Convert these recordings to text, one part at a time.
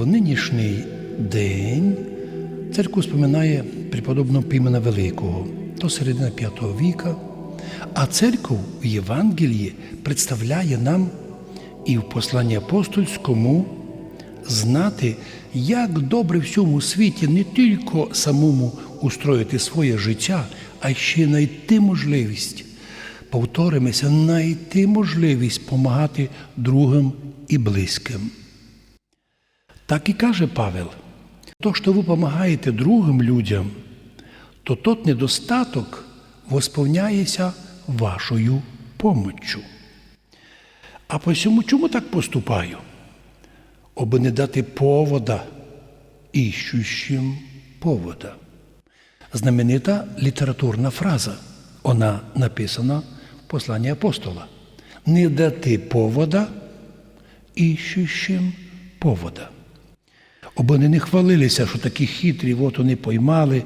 в нинішній день церква споминає преподобного Пімена Великого. До середини V віка, а церква в Євангелії представляє нам і в посланні апостольському знати, як добре в цьому світі не тільки самому устроїти своє життя, а ще знайти можливість, повторимося, знайти можливість допомагати другим і близьким. Так і каже Павел, то, що ви допомагаєте другим людям, то тот недостаток восповняється вашою помоччю. А по посьому чому так поступаю? Оби не дати повода іщущим повода. Знаменита літературна фраза. Вона написана в посланні апостола. Не дати повода іщущим повода. Оби вони не хвалилися, що такі хитрі, от вони поймали,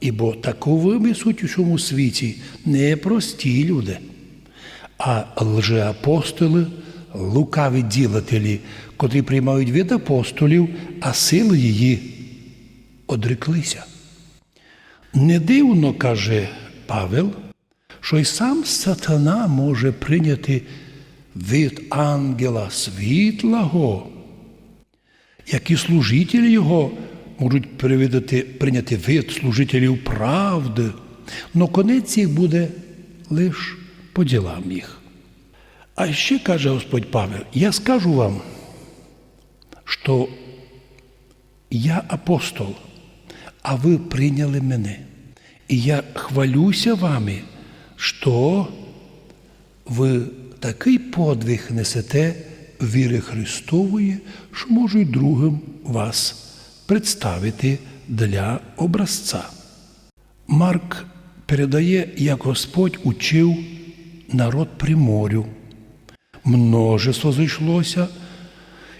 ібо таковими суть у цьому світі не прості люди, а лжеапостоли, лукаві ділателі, котрі приймають від апостолів, а сили її одреклися. Не дивно, каже Павел, що й сам сатана може прийняти від ангела світлого, як і служителі його можуть привідати, прийняти вид служителів правди, но конець їх буде лише по ділам їх. А ще каже Господь Павел, я скажу вам, що я апостол, а ви прийняли мене. І я хвалюся вами, що ви такий подвиг несете віри Христової, що можу й другим вас представити для образця. Марк передає, як Господь учив народ при морю. Множество зійшлося,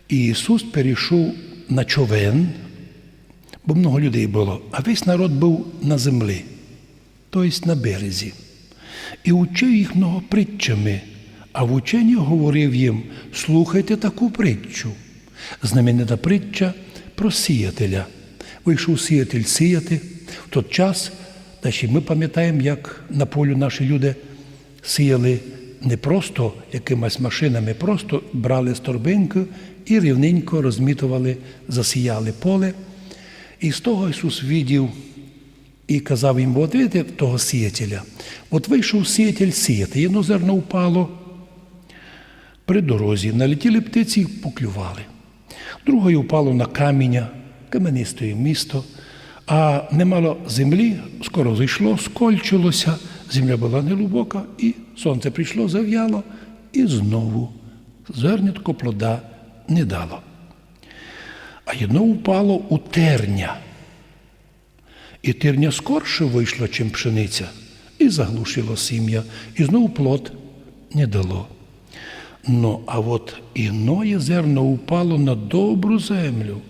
і Ісус перейшов на човен, бо много людей було, а весь народ був на землі, тобто на березі. І учив їх много притчами, а в ученні говорив їм: слухайте таку притчу. Знаменита притча про сіятеля. Вийшов сіятель сіяти в той час, ми пам'ятаємо, як на полю наші люди сіяли не просто якимись машинами, просто брали сторбинку і рівненько розмітували, засіяли поле. І з того Ісус відів і казав їм, от видите того сіятеля. От вийшов сіятель сіяти, одно зерно впало при дорозі, налетіли птиці і поклювали. Другою впало на каміння, каменисте місто, а немало землі, скоро зайшло, скольчилося, земля була неглибока, і сонце прийшло, зав'яло, і знову зернятко плода не дало. А єдно впало у терня. І терня скорше вийшло, чим пшениця, і заглушило сім'я, і знову плод не дало. Ну, а от іноє зерно упало на добру землю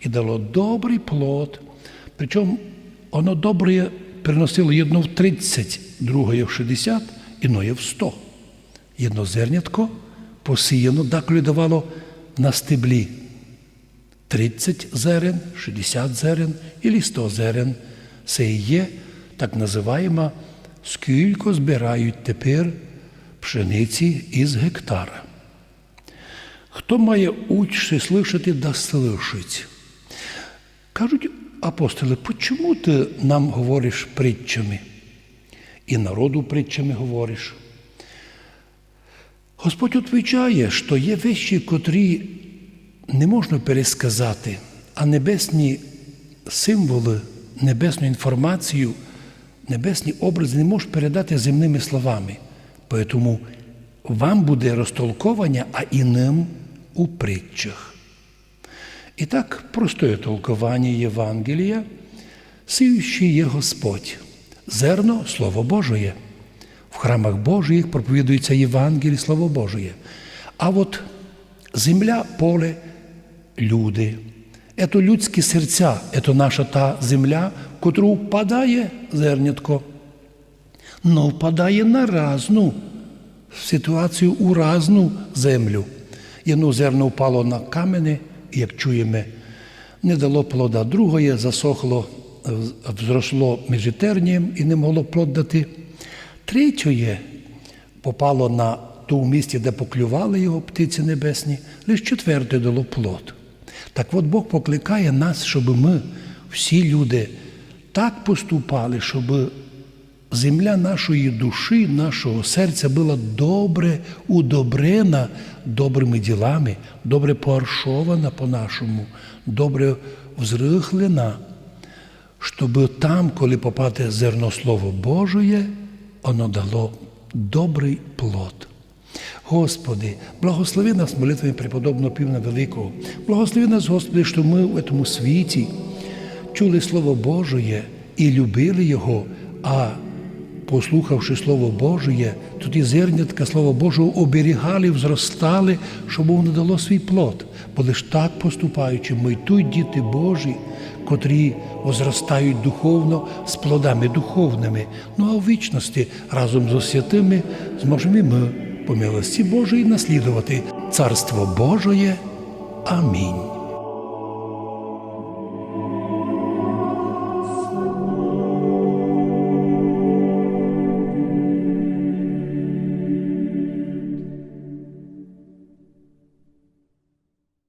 і дало добрий плод. Причому воно добре приносило єдно в 30, друге в 60, іноє в 100. Єдно зернятко посіяно, деколи давало на стеблі 30 зерен, 60 зерен і 100 зерен. Це і є так називаємо, скільки збирають тепер пшениці із гектара. Хто має учше слышати, да слышить. Кажуть апостоли, чому ти нам говориш притчами? І народу притчами говориш. Господь відповідає, що є вещі, котрі не можна пересказати, а небесні символи, небесну інформацію, небесні образи не можеш передати земними словами. Тому вам буде розтолковання, а іним у притчах. І так, простое толковання Євангелія, сіючий є Господь, зерно Слово Божоє. В храмах Божих проповідується Євангеліє, Слово Божоє. А от земля, поле, люди. Це людські серця, це наша та земля, в котру впадає зернятко. Но впадає на разну ситуацію у разну землю. Єдно зерно впало на камені, як чуємо, не дало плода. Друге засохло, взросло межітернієм і не могло плод дати. Третє попало на ту місці, де поклювали його птиці небесні, лише четверте дало плод. Так от Бог покликає нас, щоб ми, всі люди, так поступали, щоб земля нашої душі, нашого серця була добре удобрена добрими ділами, добре поаршована по-нашому, добре взрихлена, щоб там, коли попаде зерно Слово Божоє, воно дало добрий плод. Господи, благослови нас молитвами преподобного Півна Великого. Благослови нас, Господи, що ми в цьому світі чули Слово Божоє і любили Його, а послухавши Слово Божоє, тоді зернятка Слова Божого оберігали, взростали, щоб воно дало свій плод. Бо лиш так поступаючи, ми тут діти Божі, котрі возростають духовно з плодами духовними. Ну а в вічності разом з святими зможемо ми по милості Божої наслідувати Царство Божоє. Амінь.